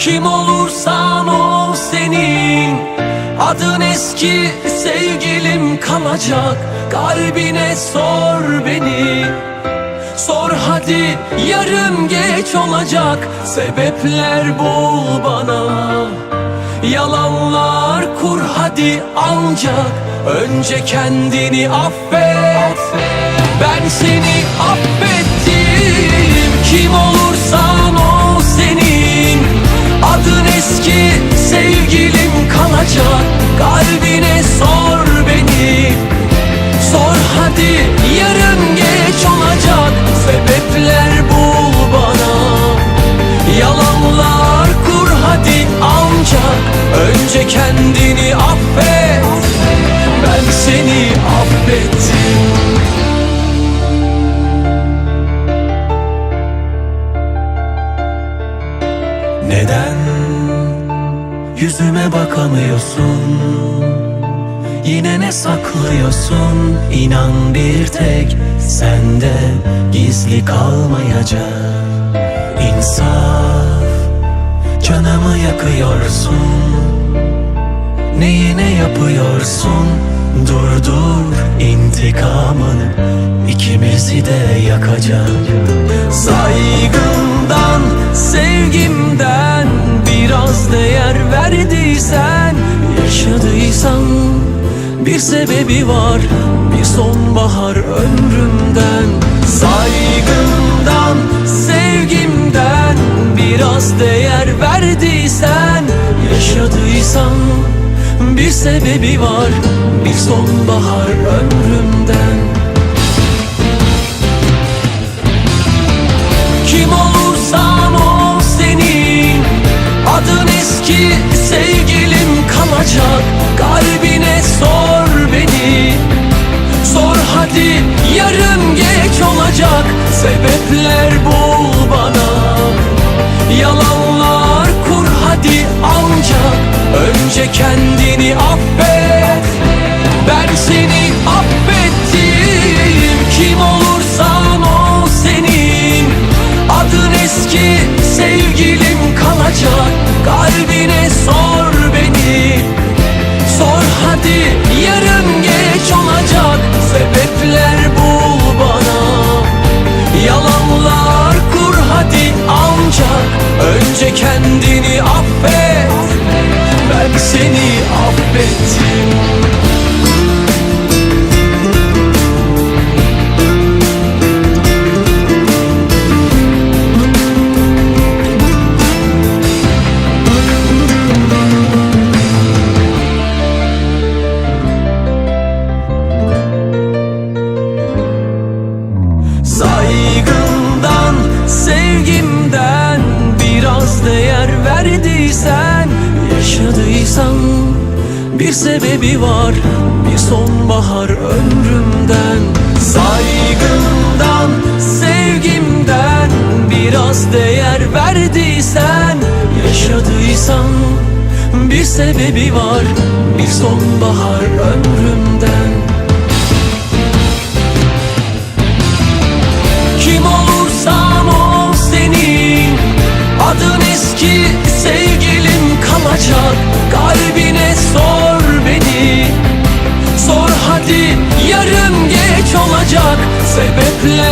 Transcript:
Kim olursan ol senin. Adın eski sevgilim kalacak. Kalbine sor beni. Sor hadi yarın geç olacak. Sebepler bul bana. Yalanlar kur hadi ancak. Önce kendini affet. Ben seni affettim. Kim olursan kendini affet. Ben seni affettim. Neden yüzüme bakamıyorsun? Yine ne saklıyorsun? İnan bir tek sende gizli kalmayacak. İnsaf canımı yakıyorsun Neyine yapıyorsun? Dur dur intikamını ikimizi de yakacak Saygımdan, sevgimden biraz değer verdiysen Yaşadıysan bir sebebi var bir sonbahar ömrümden Saygımdan, bir sebebi var bir sonbahar ömrümden. Kim olursan ol senin Adın eski sevgilim kalacak. Kalbine sor beni Sor hadi yarın geç olacak. Sebepler bul bana ancak Önce kendini affet Ben seni affettim. Kim olursan ol senin Adın eski sevgilim kalacak. Kalbine sor beni Sor hadi yarın geç olacak. Sebepler bul bana Yalanlar kur hadi ancak Önce kendini affet bir sebebi var. Bir sonbahar ömrümden Saygımdan, sevgimden. Biraz değer verdiysen Yaşadıysan bir sebebi var. Bir sonbahar ömrümden Sebepler